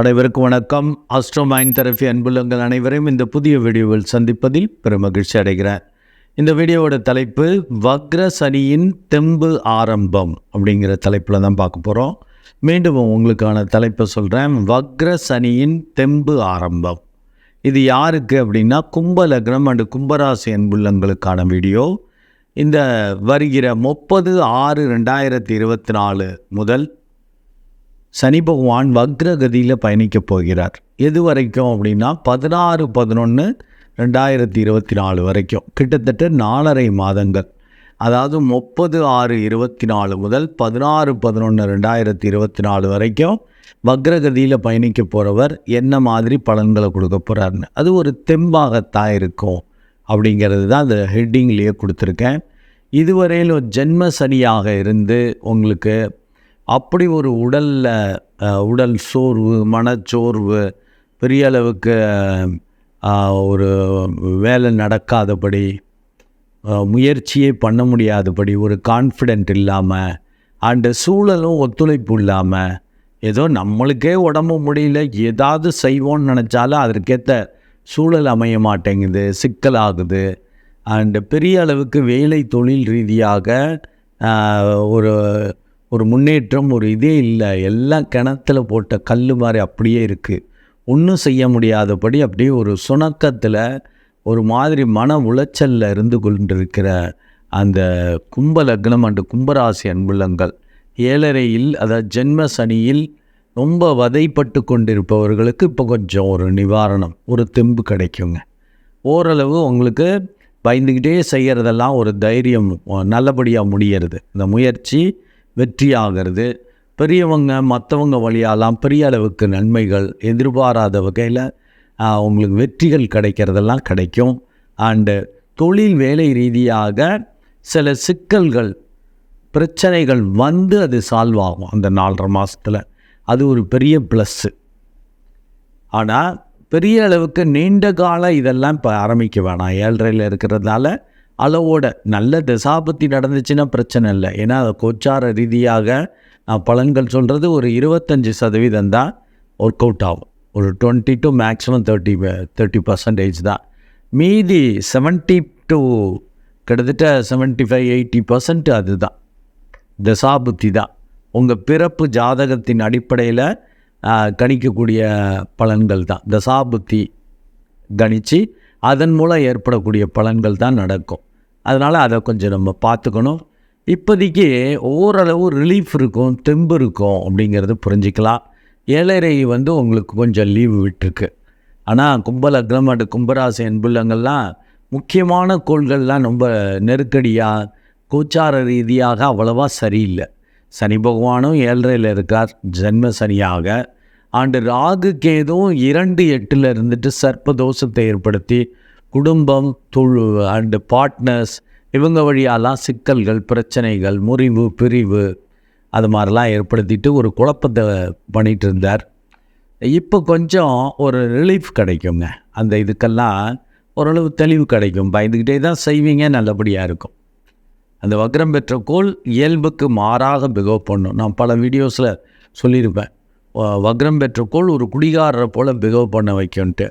அனைவருக்கும் வணக்கம். அஸ்ட்ரோமைன் தெரபி அன்புள்ளங்கள் அனைவரையும் இந்த புதிய வீடியோவில் சந்திப்பதில் பெருமகிழ்ச்சி அடைகிறேன். இந்த வீடியோவோட தலைப்பு வக்ர சனியின் தெம்பு ஆரம்பம் அப்படிங்கிற தலைப்பில் தான் பார்க்க போகிறோம் மீண்டும் உங்களுக்கான தலைப்பை சொல்கிறேன் வக்ர சனியின் தெம்பு ஆரம்பம். இது யாருக்கு அப்படின்னா கும்ப லக்னம் அண்டு கும்பராசி அன்புள்ளங்களுக்கான வீடியோ. இந்த வருகிற முப்பது ஆறு ரெண்டாயிரத்தி இருபத்தி நாலு முதல் சனி பகவான் வக்ரகதியில் பயணிக்கப் போகிறார். எது வரைக்கும் அப்படின்னா பதினாறு பதினொன்று ரெண்டாயிரத்தி இருபத்தி நாலு வரைக்கும். கிட்டத்தட்ட நாலரை மாதங்கள். அதாவது முப்பது ஆறு இருபத்தி நாலு முதல் பதினாறு பதினொன்று ரெண்டாயிரத்தி இருபத்தி நாலு வரைக்கும் வக்ரகதியில் பயணிக்க போகிறவர் என்ன மாதிரி பலன்களை கொடுக்க போகிறாருன்னு அது ஒரு தெம்பாகத்தான் இருக்கும் அப்படிங்கிறது தான் அந்த ஹெட்டிங்லேயே கொடுத்துருக்கேன். இதுவரையிலும் ஜென்ம சனியாக இருந்து உங்களுக்கு அப்படி ஒரு உடலில் உடல் சோர்வு மனச்சோர்வு பெரிய அளவுக்கு ஒரு வேலை நடக்காதபடி முயற்சியே பண்ண முடியாதபடி ஒரு கான்ஃபிடென்ட் இல்லாமல் அண்டு சூழலும் ஒத்துழைப்பு இல்லாமல் ஏதோ நம்மளுக்கே உடம்பு முடியல ஏதாவது செய்வோன்னு நினச்சாலும் அதற்கேற்ற சூழல் அமைய மாட்டேங்குது சிக்கலாகுது. அண்டு பெரிய அளவுக்கு வேலை தொழில் ரீதியாக ஒரு ஒரு முன்னேற்றம் ஒரு இதே இல்லை. எல்லாம் கிணத்துல போட்ட கல் மாதிரி அப்படியே இருக்குது ஒன்றும் செய்ய முடியாதபடி அப்படியே ஒரு சுணக்கத்தில் ஒரு மாதிரி மன உளைச்சலில் இருந்து கொண்டிருக்கிற அந்த கும்ப லக்னம் அண்டு கும்பராசி அன்புள்ளங்கள். ஏழரையில் அதாவது ஜென்ம சனியில் ரொம்ப வதைப்பட்டு கொண்டிருப்பவர்களுக்கு இப்போ கொஞ்சம் ஒரு நிவாரணம் ஒரு தெம்பு கிடைக்குங்க. ஓரளவு உங்களுக்கு பயந்துக்கிட்டே செய்கிறதெல்லாம் ஒரு தைரியம் நல்லபடியாக முடியறது. இந்த முயற்சி வெற்றியாகிறது. பெரியவங்க மற்றவங்க வழியாலாம் பெரிய அளவுக்கு நன்மைகள் எதிர்பாராத வகையில் உங்களுக்கு வெற்றிகள் கிடைக்கிறதெல்லாம் கிடைக்கும். அண்டு தொழில் வேலை ரீதியாக சில சிக்கல்கள் பிரச்சனைகள் வந்து அது சால்வ் ஆகும் அந்த நாலரை மாதத்தில் அது ஒரு பெரிய ப்ளஸ்ஸு ஆனால் பெரிய அளவுக்கு நீண்ட கால இதெல்லாம் இப்போ ஆரம்பிக்க வேணாம். ஏழ்றையில் இருக்கிறதுனால அளவோட நல்ல தசாபத்தி நடந்துச்சுன்னா பிரச்சனை இல்லை. ஏன்னா அதை கோச்சார ரீதியாக பலன்கள் சொல்கிறது ஒரு இருபத்தஞ்சி சதவீதம் தான் ஒர்க் அவுட் ஆகும். ஒரு twenty to maximum thirty thirty percentage தான். மீதி செவன்ட்டி டு கிட்டத்தட்ட செவன்ட்டி ஃபைவ் எயிட்டி பர்சன்ட் அதுதான் தசாபுத்தி தான். உங்கள் பிறப்பு ஜாதகத்தின் அடிப்படையில் கணிக்கக்கூடிய பலன்கள் தான். தசாபுத்தி கணித்து அதன் மூலம் ஏற்படக்கூடிய பலன்கள் தான் நடக்கும். அதனால் அதை கொஞ்சம் நம்ம பார்த்துக்கணும் இப்போதைக்கு ஓரளவு ரிலீஃப் இருக்கும் தெம்பு இருக்கும் அப்படிங்கிறது புரிஞ்சிக்கலாம். ஏழரை வந்து உங்களுக்கு கொஞ்சம் லீவு விட்டுருக்கு. ஆனால் கும்பலக்னம் அண்டு கும்பராசி அன்புள்ளங்கள்லாம் முக்கியமான கோள்கள்லாம் ரொம்ப நெருக்கடியாக கோச்சார ரீதியாக அவ்வளவா சரியில்லை. சனி பகவானும் ஏழரையில் இருக்கார் ஜென்ம சனியாக. ஆண்டு ராகு கேதும் இரண்டு எட்டில் இருந்துட்டு சர்ப்ப தோஷத்தை ஏற்படுத்தி குடும்பம் துழு அண்டு பார்ட்னர்ஸ் இவங்க வழியாலாம் சிக்கல்கள் பிரச்சனைகள் முறிவு பிரிவு அது மாதிரிலாம் ஏற்படுத்திட்டு ஒரு குழப்பத்தை பண்ணிகிட்டு இருந்தார். இப்போ கொஞ்சம் ஒரு ரிலீஃப் கிடைக்குங்க. அந்த இதுக்கெல்லாம் ஓரளவு தெளிவு கிடைக்கும். பயந்துக்கிட்டே தான் செய்வீங்க நல்லபடியாக இருக்கும். அந்த வக்ரம் பெற்ற கோள் இயல்புக்கு மாறாக பிகவ் பண்ணும். நான் பல வீடியோஸில் சொல்லியிருப்பேன். வக்ரம் பெற்ற கோள் ஒரு குடிகாரரை போல் பிகவ் பண்ண வைக்கும்ன்ட்டு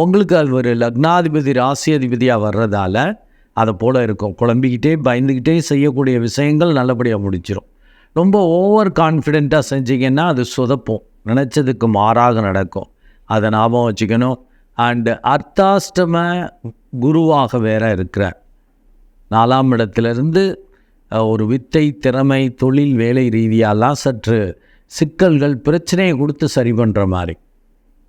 உங்களுக்கு அது ஒரு லக்னாதிபதி ராசியாதிபதியாக வர்றதால அதை போல் இருக்கும். குழம்பிக்கிட்டே பயந்துக்கிட்டே செய்யக்கூடிய விஷயங்கள் நல்லபடியாக முடிச்சிடும் ரொம்ப ஓவர் கான்ஃபிடெண்ட்டாக செஞ்சீங்கன்னா அது சொதப்பும். நினச்சதுக்கு மாறாக நடக்கும். அதை ஞாபகம் வச்சுக்கணும். அண்டு அர்த்தாஷ்டம குருவாக வேற இருக்கிறார். நாலாம் இடத்துலேருந்து ஒரு வித்தை திறமை தொழில் வேலை ரீதியாலாம் சற்று சிக்கல்கள் பிரச்சனையை கொடுத்து சரி பண்ணுற மாதிரி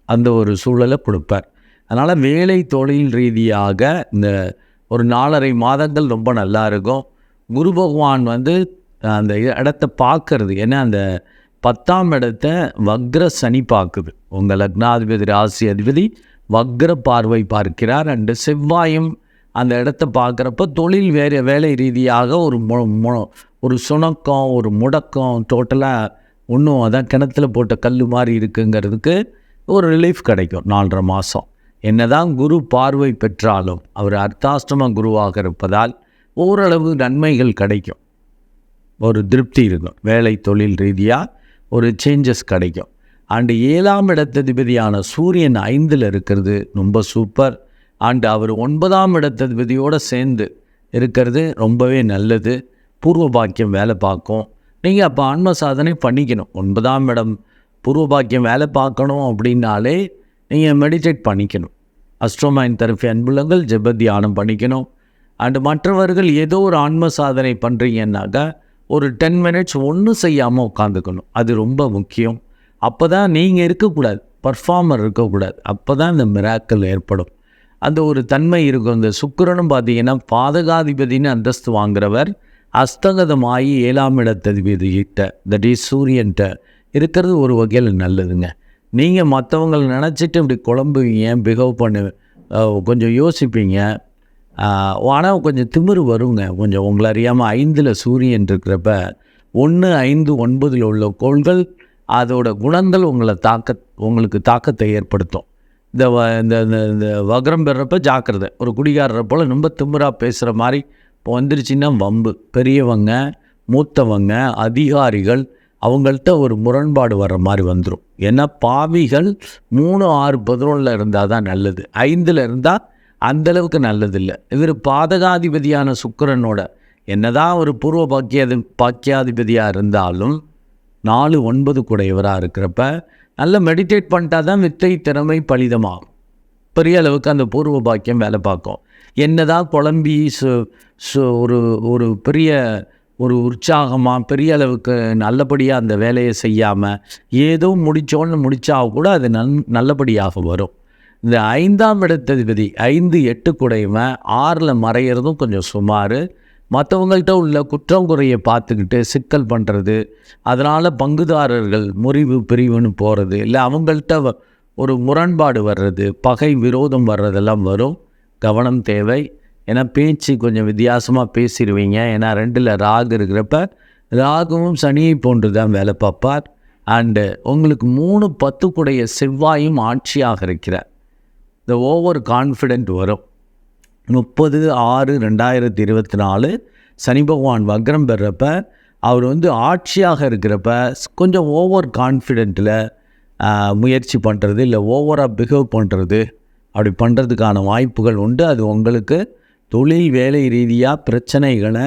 அந்த ஒரு சூழலை கொடுப்பார். அதனால் வேலை தொழில் ரீதியாக இந்த ஒரு நாலரை மாதங்கள் ரொம்ப நல்லா இருக்கும். குரு பகவான் வந்து அந்த இடத்த பார்க்கறது ஏன்னா அந்த பத்தாம் இடத்த வக்ர சனி பார்க்குது. உங்கள் லக்னாதிபதி ராசி அதிபதி வக்ர பார்வை பார்க்கிறார். அண்டு செவ்வாயும் அந்த இடத்த பார்க்குறப்ப தொழில் வேறு வேலை ரீதியாக ஒரு மு- ஒரு சுணக்கம் ஒரு முடக்கம் டோட்டலாக ஒன்றும் அதான் கிணத்துல போட்ட கல் மாதிரி இருக்குங்கிறதுக்கு ஒரு ரிலீஃப் கிடைக்கும் நாலரை மாதம் என்னதான் குரு பார்வை பெற்றாலும் அவர் அர்த்தாஷ்டம குருவாக இருப்பதால் ஓரளவு நன்மைகள் கிடைக்கும். ஒரு திருப்தி இருக்கும். வேலை தொழில் ரீதியாக ஒரு சேஞ்சஸ் கிடைக்கும். அண்டு ஏழாம் இடத்ததிபதியான சூரியன் ஐந்தில் இருக்கிறது. ரொம்ப சூப்பர் அண்டு அவர் ஒன்பதாம் இடத்ததிபதியோடு சேர்ந்து இருக்கிறது ரொம்பவே நல்லது. பூர்வ பாக்கியம் வேலை பார்க்கும். நீங்கள் அப்போ ஆன்ம சாதனை பண்ணிக்கணும். ஒன்பதாம் இடம் பூர்வ பாக்கியம் வேலை பார்க்கணும் அப்படின்னாலே நீங்கள் மெடிடேட் பண்ணிக்கணும். அஸ்ட்ரோமைன் தெரப்பி அன்புலங்கள் ஜெப தியானம் பண்ணிக்கணும். அண்டு மற்றவர்கள் ஏதோ ஒரு ஆன்ம சாதனை பண்ணுறீங்கன்னாக்கா ஒரு டென் மினிட்ஸ் ஒன்றும் செய்யாமல் உட்காந்துக்கணும். அது ரொம்ப முக்கியம். அப்போ தான் நீங்கள் இருக்கக்கூடாது. பர்ஃபார்மர் இருக்கக்கூடாது. அப்போ தான் இந்த மிராக்கள் ஏற்படும். அந்த ஒரு தன்மை இருக்கும். இந்த சுக்கரனும் பார்த்தீங்கன்னா பாதகாதிபதினு அந்தஸ்து வாங்குறவர் அஸ்தகதமாகி ஏழாம் இடத்ததிபதிகிட்ட தட் இஸ் சூரியன்ட்ட இருக்கிறது ஒரு வகையில் நல்லதுங்க. நீங்கள் மற்றவங்களை நினச்சிட்டு இப்படி குழம்புவீங்க பிஹேவ் பண்ணு கொஞ்சம் யோசிப்பீங்க. ஆனால் கொஞ்சம் திமிரு வருங்க. கொஞ்சம் உங்களை அறியாமல் ஐந்தில் சூரியன் இருக்கிறப்ப ஒன்று ஐந்து ஒன்பதில் உள்ள கோள்கள் அதோட குணங்கள் உங்களை தாக்க உங்களுக்கு தாக்கத்தை ஏற்படுத்தும். இந்த வ இந்த இந்த இந்த வக்ரம் பெறப்ப ஜாக்கிரதை. ஒரு குடிகாரரை போல் ரொம்ப திமிராக பேசுகிற மாதிரி இப்போ வந்துருச்சுன்னா வம்பு. பெரியவங்க மூத்தவங்க அதிகாரிகள் அவங்கள்ட்ட ஒரு முரண்பாடு வர்ற மாதிரி வந்துடும் ஏன்னா பாவிகள் மூணு ஆறு பதினொன்றில் இருந்தால் தான் நல்லது. ஐந்தில் இருந்தால் அந்தளவுக்கு நல்லதில்லை. இவர் பாதகாதிபதியான சுக்கரனோட என்னதான் ஒரு பூர்வ பாக்கியாதி பாக்கியாதிபதியாக இருந்தாலும் நாலு ஒன்பது கூட இவராக இருக்கிறப்ப நல்லா மெடிடேட் பண்ணிட்டா தான் வித்தை திறமை பலிதமாகும். பெரிய அளவுக்கு அந்த பூர்வ பாக்கியம் வேலை பார்க்கும். என்னதான் குழம்பி சு சு ஒரு ஒரு பெரிய ஒரு உற்சாகமாக பெரிய அளவுக்கு நல்லபடியாக அந்த வேலையை செய்யாமல் ஏதோ முடித்தோன்னு முடித்தா கூட அது நன் நல்லபடியாக வரும். இந்த ஐந்தாம் இடத்ததிபதி ஐந்து எட்டு குடையவன் ஆறில் மறையிறதும் கொஞ்சம் சுமார். மற்றவங்கள்ட்ட உள்ள குற்றம் குறையை பார்த்துக்கிட்டு சிக்கல் பண்ணுறது அதனால் பங்குதாரர்கள் முறிவு பிரிவுன்னு போகிறது இல்லை அவங்கள்ட்ட வ- ஒரு முரண்பாடு வர்றது பகை விரோதம் வர்றதெல்லாம் வரும். கவனம் தேவை. ஏன்னா பேச்சு கொஞ்சம் வித்தியாசமாக பேசிடுவீங்க. ஏன்னா ரெண்டில் ராகு இருக்கிறப்ப ராகுவும் சனியை போன்று தான் வேலை பார்ப்பார். அண்டு உங்களுக்கு மூணு பத்துக்குடைய செவ்வாயும் ஆட்சியாக இருக்கிறார். இந்த ஓவர் கான்ஃபிடென்ட் வரும். முப்பது ஆறு ரெண்டாயிரத்தி இருபத்தி நாலு சனி பகவான் வக்ரம் பெறப்ப அவர் வந்து ஆட்சியாக இருக்கிறப்ப கொஞ்சம் ஓவர் கான்ஃபிடென்ட்டில் முயற்சி பண்ணுறது இல்லை ஓவராக பிஹேவ் பண்ணுறது அப்படி பண்ணுறதுக்கான வாய்ப்புகள் உண்டு. அது உங்களுக்கு தொழில் வேலை ரீதியாக பிரச்சனைகளை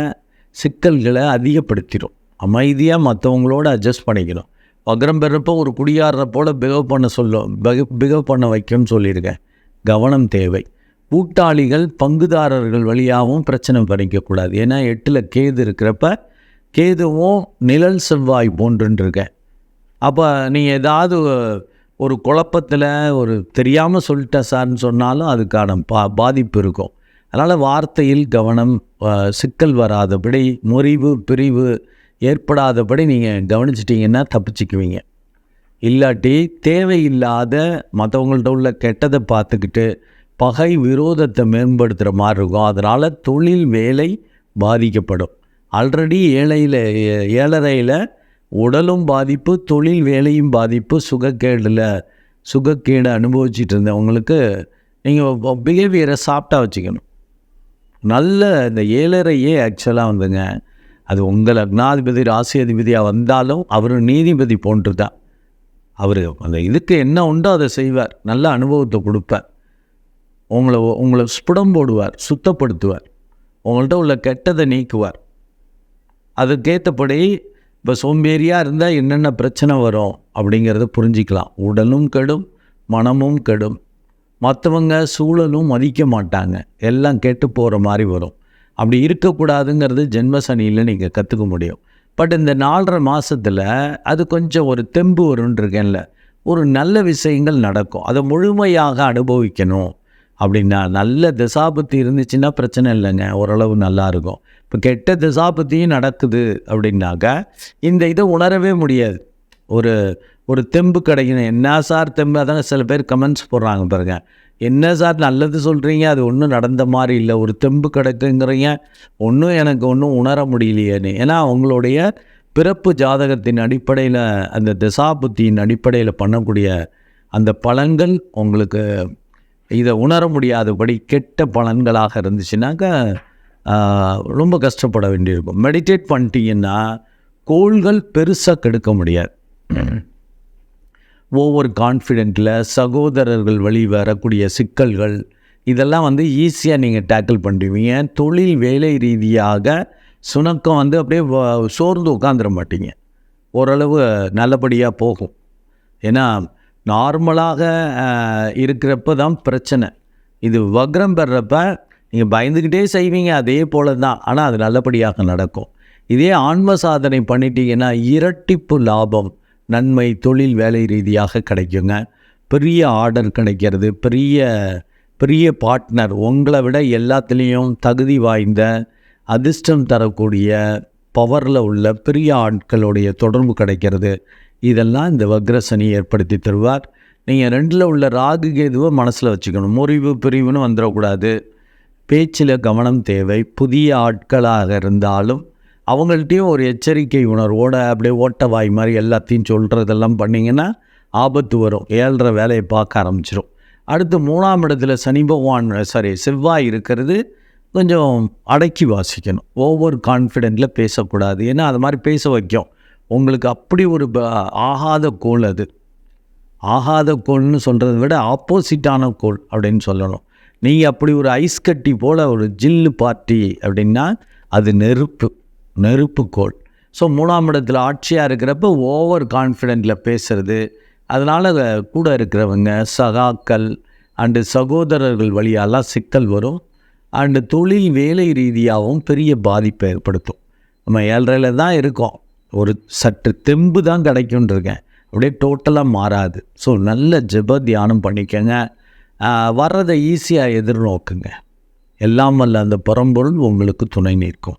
சிக்கல்களை அதிகப்படுத்திடும். அமைதியாக மற்றவங்களோட அட்ஜஸ்ட் பண்ணிக்கணும். வக்ரம் பெறப்போ ஒரு குடியாரரை போல் பிகவ் பண்ண சொல்லும் பிகவ் பண்ண வைக்கும்னு சொல்லியிருக்கேன். கவனம் தேவை. கூட்டாளிகள் பங்குதாரர்கள் வழியாகவும் பிரச்சனை பண்ணிக்கக்கூடாது ஏன்னா எட்டில் கேது இருக்கிறப்ப கேதுவும் நிழல் செவ்வாய் போன்றுன்னு அப்போ நீங்கள் ஏதாவது ஒரு குழப்பத்தில் ஒரு தெரியாமல் சொல்லிட்டேன் சார்னு சொன்னாலும் அதுக்கான பா பாதிப்பு இருக்கும். அதனால் வார்த்தையில் கவனம் சிக்கல் வராதபடி முறிவு பிரிவு ஏற்படாதபடி நீங்கள் கவனிச்சிட்டிங்கன்னா தப்பிச்சுக்குவீங்க. இல்லாட்டி தேவையில்லாத மற்றவங்கள்ட்ட உள்ள கெட்டதை பார்த்துக்கிட்டு பகை விரோதத்தை மேம்படுத்துகிற மாதிரி இருக்கும். அதனால் தொழில் வேலை பாதிக்கப்படும். ஆல்ரெடி ஏழையில் ஏழரையில் உடலும் பாதிப்பு தொழில் வேலையும் பாதிப்பு சுகக்கேடில் சுகக்கேடு அனுபவிச்சிட்டு இருந்தவங்களுக்கு நீங்கள் பிஹேவியரை சாப்பிட்டா வச்சுக்கணும். நல்ல இந்த ஏழரையே ஆக்சுவலாக வந்துங்க. அது உங்கள் லக்னாதிபதி ராசி அதிபதியாக வந்தாலும் அவர் நீதிபதி போன்று தான் அவர் அந்த இதுக்கு என்ன உண்டோ அதை செய்வார். நல்ல அனுபவத்தை கொடுப்பார். உங்களை உங்களை ஸ்புடம் போடுவார் சுத்தப்படுத்துவார். உங்கள்கிட்ட உள்ள கெட்டதை நீக்குவார். அதுக்கேற்றபடி இப்போ சோம்பேறியாக இருந்தால் என்னென்ன பிரச்சனை வரும் அப்படிங்கிறத புரிஞ்சிக்கலாம். உடலும் கெடும் மனமும் கெடும். மற்றவங்க சூழலும் மதிக்க மாட்டாங்க. எல்லாம் கெட்டு போகிற மாதிரி வரும். அப்படி இருக்கக்கூடாதுங்கிறது ஜென்ம சனியில் நீங்கள் கற்றுக்க முடியும். பட் இந்த நாலரை மாதத்தில் அது கொஞ்சம் ஒரு தெம்பு வரும்னு இருக்கேன்ல. ஒரு நல்ல விஷயங்கள் நடக்கும். அதை முழுமையாக அனுபவிக்கணும். அப்படின்னா நல்ல திசாபத்தி இருந்துச்சுன்னா பிரச்சனை இல்லைங்க. ஓரளவு நல்லா இருக்கும். இப்போ கெட்ட திசாபத்தியும் நடக்குது அப்படின்னாக்கா இந்த இதை உணரவே முடியாது. ஒரு ஒரு தெம்பு கிடைக்கணும். என்ன சார் தெம்பு? அதாங்க சில பேர் கமெண்ட்ஸ் போடுறாங்க பாருங்க. என்ன சார் நல்லது சொல்கிறீங்க அது ஒன்றும் நடந்த மாதிரி இல்லை. ஒரு தெம்பு கிடைக்குங்கிறீங்க. ஒன்றும் எனக்கு ஒன்றும் உணர முடியலையேன்னு. ஏன்னா அவங்களுடைய பிறப்பு ஜாதகத்தின் அடிப்படையில் அந்த திசாபுத்தியின் அடிப்படையில் பண்ணக்கூடிய அந்த பலன்கள் உங்களுக்கு இதை உணர முடியாதபடி கெட்ட பலன்களாக இருந்துச்சுன்னாக்கா ரொம்ப கஷ்டப்பட வேண்டியிருக்கும். மெடிடேட் பண்ணிட்டீங்கன்னா கோள்கள் பெருசாக கெடுக்க முடியாது. ஓவர் கான்ஃபிடென்ட்டில் சகோதரர்கள் வழி வரக்கூடிய சிக்கல்கள் இதெல்லாம் வந்து ஈஸியாக நீங்கள் டேக்கிள் பண்ணுவீங்க தொழில் வேலை ரீதியாக சுணக்கம் வந்து அப்படியே வ- சோர்ந்து உட்காந்துட மாட்டீங்க. ஓரளவு நல்லபடியாக போகும். ஏன்னா நார்மலாக இருக்கிறப்ப தான் பிரச்சனை. இது வக்ரம் பெறப்ப நீங்கள் பயந்துக்கிட்டே செய்வீங்க அதே போல தான். ஆனால் அது நல்லபடியாக நடக்கும். இதே ஆன்ம சாதனை பண்ணிட்டீங்கன்னா இரட்டிப்பு லாபம். நன்மை தொழில் வேலை ரீதியாக கிடைக்குங்க. பெரிய ஆர்டர் கிடைக்கிறது. பெரிய பெரிய பார்ட்னர் உங்களை விட எல்லாத்துலேயும் தகுதி வாய்ந்த அதிர்ஷ்டம் தரக்கூடிய பவரில் உள்ள பெரிய ஆட்களுடைய தொடர்பு கிடைக்கிறது. இதெல்லாம் இந்த வக்ரசனி ஏற்படுத்தி தருவார். நீங்கள் ரெண்டில் உள்ள ராகு கேதுவை மனசில் வச்சுக்கணும். முறிவு பிரிவுன்னு வந்துடக்கூடாது. பேச்சில் கவனம் தேவை. புதிய ஆட்களாக இருந்தாலும் அவங்கள்ட்டையும் ஒரு எச்சரிக்கை உணர்வோட அப்படியே ஓட்ட வாய் மாதிரி எல்லாத்தையும் சொல்கிறதெல்லாம் பண்ணிங்கன்னா ஆபத்து வரும். ஏழ்ற வேலையை பார்க்க ஆரம்பிச்சிடும் அடுத்து மூணாம் இடத்துல சனி பகவான் சாரி செவ்வாய் இருக்கிறது. கொஞ்சம் அடக்கி வாசிக்கணும். ஓவர் கான்ஃபிடென்ட்டில் பேசக்கூடாது. ஏன்னா அது மாதிரி பேச வைக்கும். உங்களுக்கு அப்படி ஒரு ப- ஆகாத கோல் அது. ஆகாத கோள்னு சொல்கிறத விட ஆப்போசிட்டான கோள் அப்படின்னு சொல்லணும். நீங்கள் அப்படி ஒரு ஐஸ் கட்டி போல் ஒரு ஜில்லு பார்ட்டி அப்படின்னா அது நெருப்பு. நெருப்புக்கோள். ஸோ மூணாம் இடத்துல ஆட்சியாக இருக்கிறப்ப ஓவர் கான்ஃபிடென்ட்டில் பேசுகிறது அதனால் கூட இருக்கிறவங்க சகாக்கள் அண்டு சகோதரர்கள் வழியாலாம் சிக்கல் வரும். அண்டு தொழில் வேலை ரீதியாகவும் பெரிய பாதிப்பை ஏற்படுத்தும். நம்ம ஏழ்றையில் தான் இருக்கோம். ஒரு சற்று தெம்பு தான் கிடைக்கும்னு இருக்கேன் அப்படியே டோட்டலாக மாறாது. ஸோ நல்ல ஜெப தியானம் பண்ணிக்கங்க. வர்றதை ஈஸியாக எதிர்நோக்குங்க. எல்லாம் வல்ல அந்த பரம்பொருள் உங்களுக்கு துணை நிற்கும்.